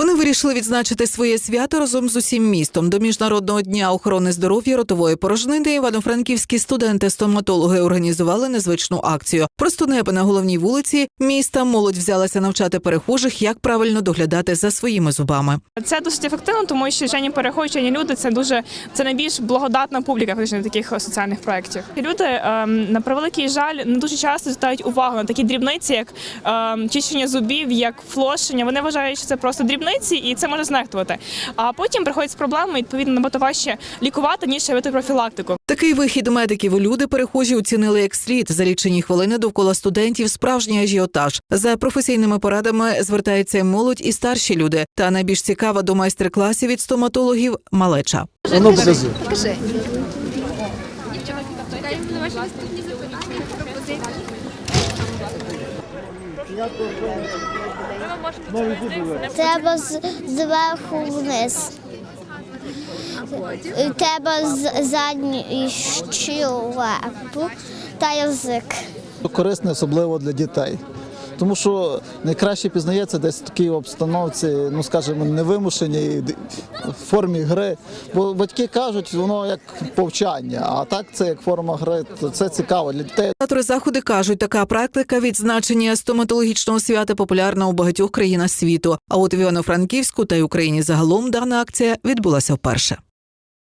Вони вирішили відзначити своє свято разом з усім містом. До міжнародного дня охорони здоров'я ротової порожнини івано-франківські студенти-стоматологи організували незвичну акцію. Просто неба на головній вулиці міста молодь взялася навчати перехожих, як правильно доглядати за своїми зубами. Це досить ефективно, тому що вчені переходжені люди це дуже це найбільш благодатна публіка фактично таких соціальних проєктів. Люди ем, на превеликий жаль не дуже часто звертають увагу на такі дрібниці, як ем, чищення зубів, як флошення. Вони вважають, що це просто дрібниці, і це може знехтувати. А потім приходять з проблемами, відповідно набагато важче лікувати ніж робити профілактику. Такий вихід медиків у люди перехожі оцінили як слід. За лічені хвилини довкола студентів справжній ажіотаж. За професійними порадами звертається і молодь і старші люди. Та найбільш цікава до майстер-класів від стоматологів малеча. Воно покажи. Покажи. Треба зверху вниз. Треба задній щелепу та язик. Корисне, особливо для дітей. Тому що найкраще пізнається десь в такій обстановці, ну скажімо, невимушеній формі гри. Бо батьки кажуть, воно як повчання, а так це як форма гри, то це цікаво для дітей. Організатори заходи кажуть, така практика відзначення стоматологічного свята популярна у багатьох країнах світу. А от в Івано-Франківську та й Україні загалом дана акція відбулася вперше.